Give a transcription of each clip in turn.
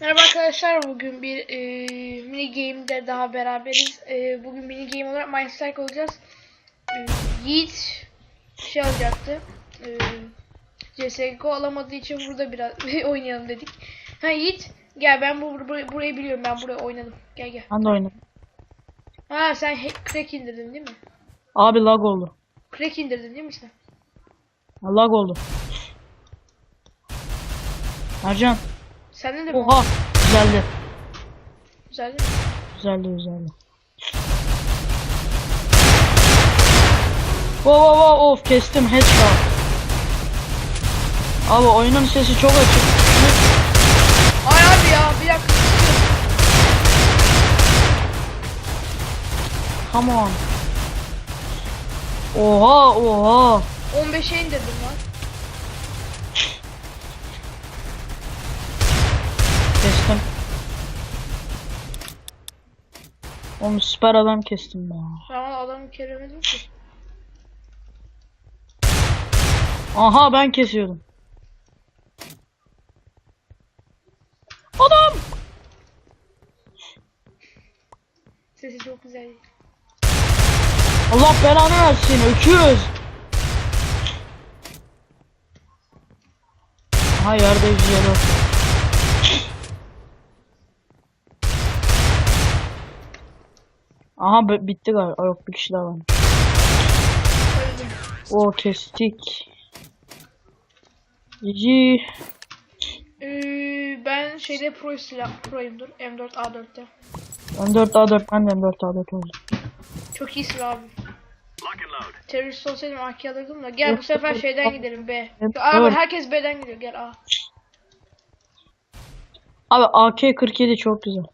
Merhaba arkadaşlar bugün bir e, mini game'de daha beraberiz. E, bugün mini game olarak Mindstrike olacağız. E, Yiğit şey alacaktı. E, CSGO alamadığı için burada biraz oynayalım dedik. Ha Yiğit gel ben bu bur- burayı biliyorum ben buraya oynadım. Gel gel. Ben de oynadım. Ha sen crack indirdin değil mi? Abi lag oldu. Crack indirdin değil mi sen? Lag oldu. Ercan. Sende de mi? Oha. Güzeldi. Güzel değil mi? Güzeldi güzeldi. Wow wow wow of kestim headshot. Abi oyunun sesi çok açık. Ay abi ya bir dakika. Come on. Oha oha. 15'e indirdim lan. Kestim. Oğlum süper adam kestim ya. Valla adamı keremedim ki. Aha ben kesiyordum. Adam! Sesi çok güzel. Allah belanı versin öküz. Aha yerde bir yere. Aha bi- bitti galiba. Yok bir kişi daha var. O kestik. Ee, ben şeyde pro silah proyumdur. M4 A4'te. M4 A4 ben de M4 A4 oldum. Çok iyi silah abi. Terörist olsaydım AK alırdım da. Gel bu sefer şeyden gidelim B. Abi herkes B'den gidiyor. Gel A. Abi AK-47 çok güzel.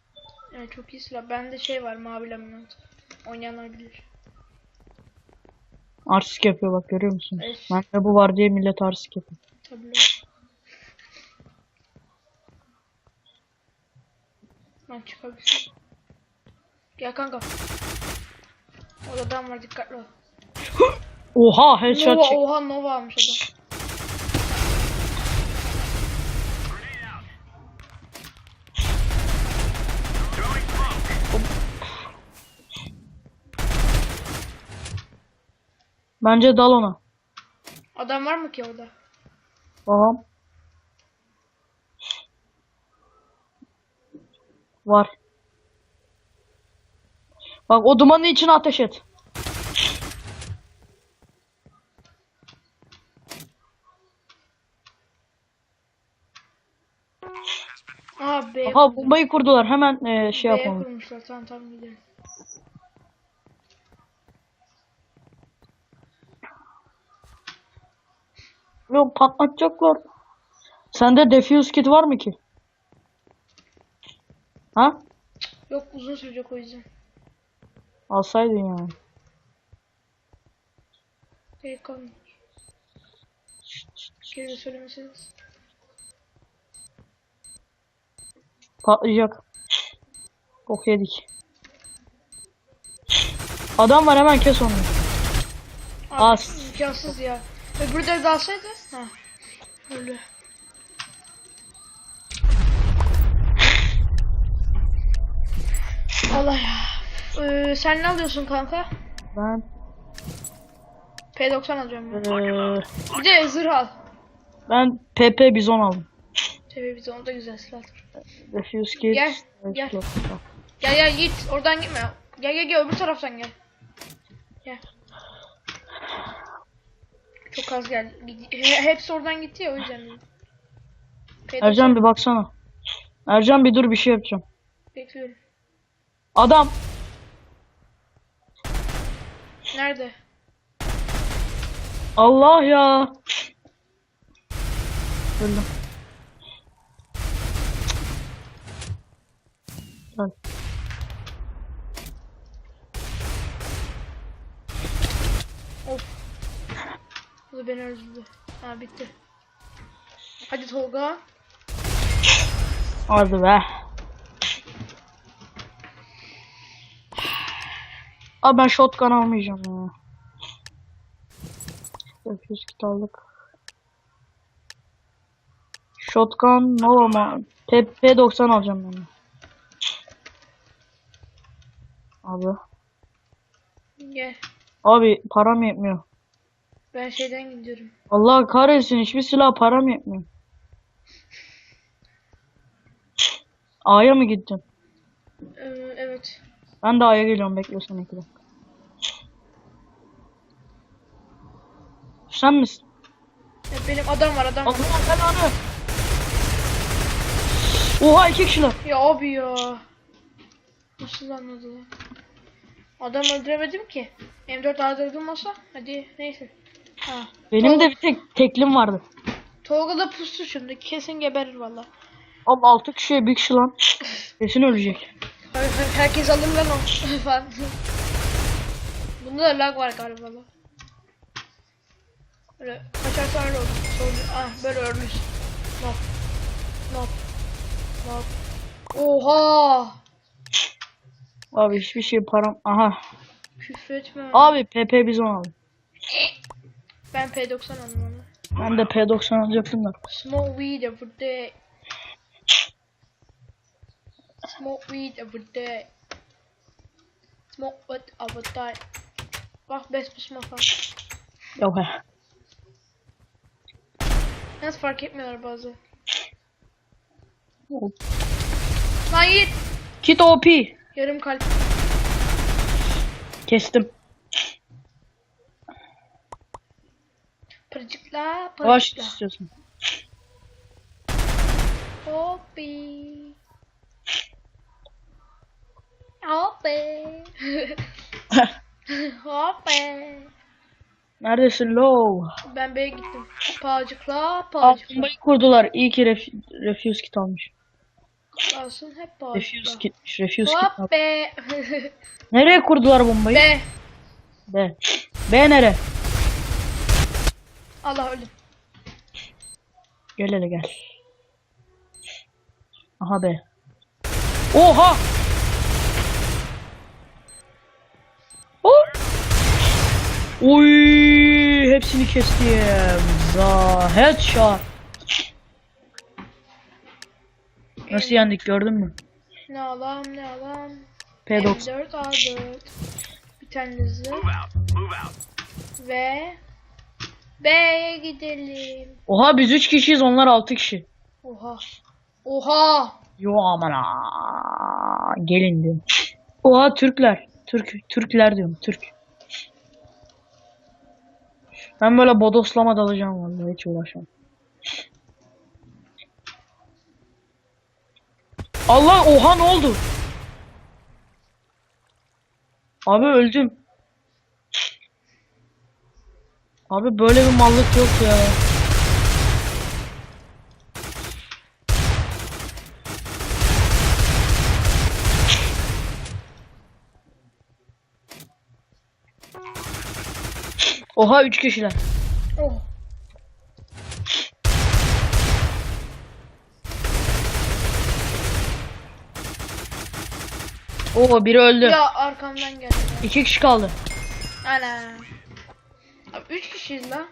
Evet çok iyi silah. Bende şey var mavi laminat. Oynayanlar bilir. Artistik yapıyor bak görüyor musun? Evet. Bende bu var diye millet artistik yapıyor. Tabii. Ben çıkabilirim. Gel kanka. Orada adam var dikkatli ol. Oha headshot Nova çek. oha Nova almış adam. Bence dal ona. Adam var mı ki orada? Tamam. Var. Bak o dumanın içine ateş et. Aha. Aha bombayı kurdular. Hemen e, şey yapalım. kurmuşlar. Tamam tamam gidelim. Yok patlatacaklar. Sende defuse kit var mı ki? Ha? Yok uzun sürecek o yüzden. Alsaydın yani. Gerek kalmıyor. Geri söylemeseniz. Patlayacak. Ok yedik. Adam var hemen kes onu. Abi, Az. imkansız ya. Öbürü de dalsaydı. Ha. Öyle. Allah ya. Ee, sen ne alıyorsun kanka? Ben P90 alacağım ben. eee, Bir de zırh al. ben PP bizon aldım. Televizyon da güzel silahtır. Defuse kit. Gel, gel. Gel gel git. Oradan gitme. Gel gel gel öbür taraftan gel. Gel. Çok az geldi. He- Hepsi oradan gitti ya o yüzden. P90 Ercan bir baksana. Ercan bir dur bir şey yapacağım. bekliyorum. Adam. Nerede? Allah ya. Öldüm. Gel. Bu da beni öldürdü. Ha bitti. Hadi Tolga. Hadi be. Abi ben shotgun almayacağım ya. Defuse kit aldık. Shotgun Nova mı? P P90 alacağım ben. Abi. Gel. Abi param yetmiyor. Ben şeyden gidiyorum. Allah kahretsin hiçbir silah param yetmiyor. A'ya mı gittin? Ee, evet. Ben de A'ya geliyorum bekle sen iki dakika. Sen misin? Ya benim adam var adam var. Allah belanı. Oha iki kişiler. Ya abi ya. Nasıl anladı lan? Adam öldüremedim ki. M4 ağzırdım olsa hadi neyse. Ha. Benim de bir tek teklim vardı. Tolga da pustu şimdi kesin geberir valla. Abi altı kişiye bir kişi lan. Kesin ölecek. Her- her- Herkes alır lan o falan. Bunda da lag var galiba. Böyle kaçarsa öyle olur. Sonra, ah böyle ölmüş. Nop. Nop. Nop. Oha. Abi hiçbir şey param. Aha. Küfretme. Abi PP bizon aldı. Ben P90 aldım onu. Ben de P90 alacaktım da. Smoke weed every day. Smoke weed every day. Smoke weed every day. Bak best smoke var. Yok he. Nasıl fark etmiyorlar bazı. Lan git. Kit OP. Yarım kalp. Kestim. Pırcıkla Yavaş pırcıkla. istiyorsun. Hoppi. Hoppi. Hoppi. Neredesin low? Ben B'ye gittim. Pağcıkla pağcıkla. bombayı kurdular. İyi ki ref refuse kit almış. Alsın hep Refuse pağcıkla. kitmiş. Refuse kit. Hoppi. Nereye kurdular bombayı? B. B. B nere? Allah öldüm. Gel hele gel. Aha be. Oha! Oh! Oy! Hepsini kestim. Za headshot. Nasıl yendik gördün mü? Ne alam ne alam. P90. M4 A4. Bir tane zırh. Ve B'ye gidelim. Oha biz 3 kişiyiz onlar 6 kişi. Oha. Oha. Yo aman ha. Gelin diyorum. Oha Türkler. Türk Türkler diyorum Türk. Ben böyle bodoslama dalacağım vallahi hiç uğraşamam. Allah oha ne oldu? Abi öldüm. Abi böyle bir mallık yok ya. Oha 3 kişiler. Oh. Oo biri öldü. Ya arkamdan geldi. 2 kişi kaldı. Ana. Abi 3 kişiyiz la.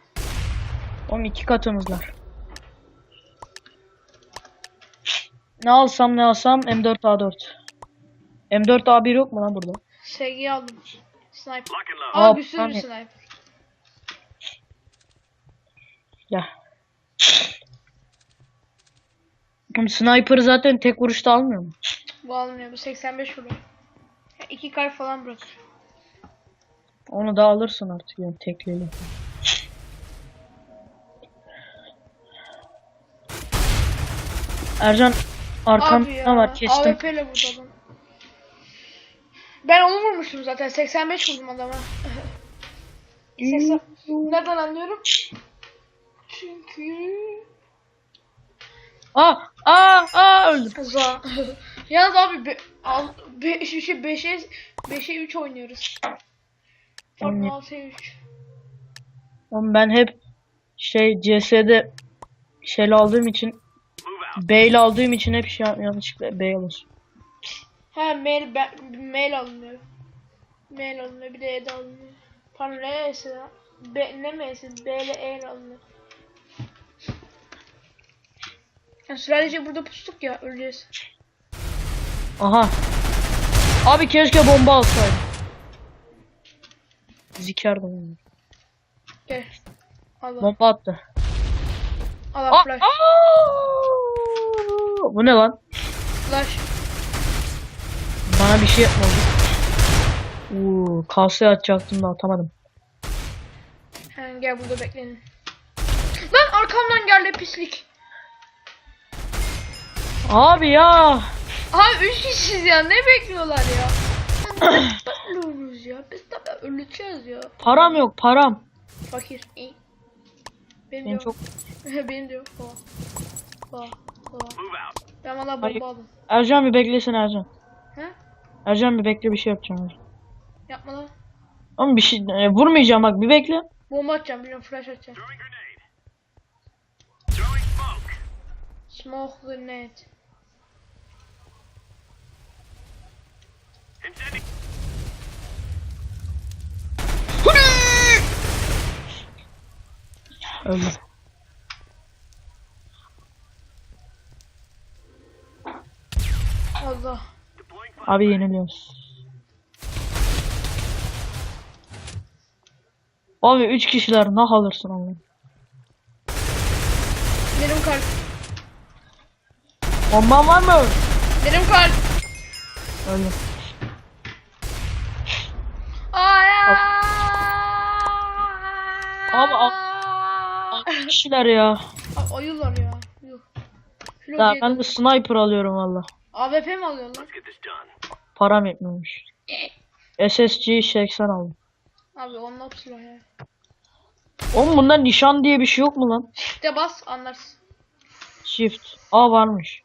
Oğlum iki katımızlar. Ne alsam ne alsam M4A4. M4A1 yok mu lan burada? SG aldım. Sniper. Aa, bir sürü sniper. Ya. Oğlum sniper zaten tek vuruşta almıyor mu? Bu almıyor. Bu 85 vuruyor. Ya, iki kalp falan bırakır. Onu da alırsın artık yani tekliyle. Ercan arkamda var kestim. AWP ile vurdu adam. Ben onu vurmuştum zaten. 85 vurdum adama. 80... Nereden anlıyorum? Çünkü... Aa aa aa öldüm. Yalnız abi be, al, be, şu şey 5'e 5'e 3 oynuyoruz. Pardon Anne. 6'ya 3. Oğlum ben hep şey CS'de şeyle aldığım için B'yle aldığım için hep şey yanlışlıkla B alır. He mail ben, mail alınıyor. Mail alınıyor bir de E de alınıyor. Pardon ne E'si ya? B, ne M'si? B ile E ile alınıyor. Yani sürece burada pustuk ya öleceğiz. Aha. Abi keşke bomba alsaydım. Zikerdim onu. Gel. Allah. Bomba attı. Allah Aa, flash. aa! Bu ne lan? Flash. Bana bir şey yapmadı. Uuu kasaya atacaktım da atamadım. Hemen gel burada beklenin. Lan arkamdan geldi pislik. Abi ya. Abi üç kişiyiz ya ne bekliyorlar ya? Ölüyoruz ya. Biz de öleceğiz ya. Param yok param. Fakir. İyi. Benim Benim çok... yok. Benim de yok. Baba. Baba. Baba. Ben valla bomba aldım. Ercan bir beklesin Ercan. He? Ercan bir bekle bir şey yapacağım. Yapma lan. Ama bir şey e, vurmayacağım bak bir bekle. Bomba atacağım biliyorum flash atacağım. Throwing grenade. Öldü. Allah. Abi yeniliyoruz. Abi 3 kişiler ne alırsın Allah'ım. Benim kalp. Bomban var mı? Benim. Öldü. Ay. Abi, abi, 6 kişiler ya. Abi ayılar ya. Yuh. Filo Ya ben de sniper alıyorum valla. AWP mi alıyorlar? Param yetmemiş. SSG 80 aldım. Abi onun silah ya. Oğlum bunda nişan diye bir şey yok mu lan? İşte bas anlarsın. Shift. Aa varmış.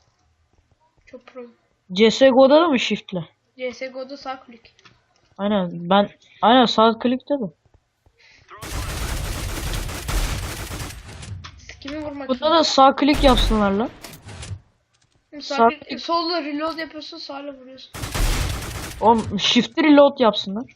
Çok pro. CSGO'da da mı shift'le? CSGO'da sağ klik. Aynen ben aynen sağ klikte de. Kimi vurmak Burada da sağ klik yapsınlar lan. Sağ sağ klik. Solla reload yapıyorsun sağla vuruyorsun. Oğlum shift'i reload yapsınlar.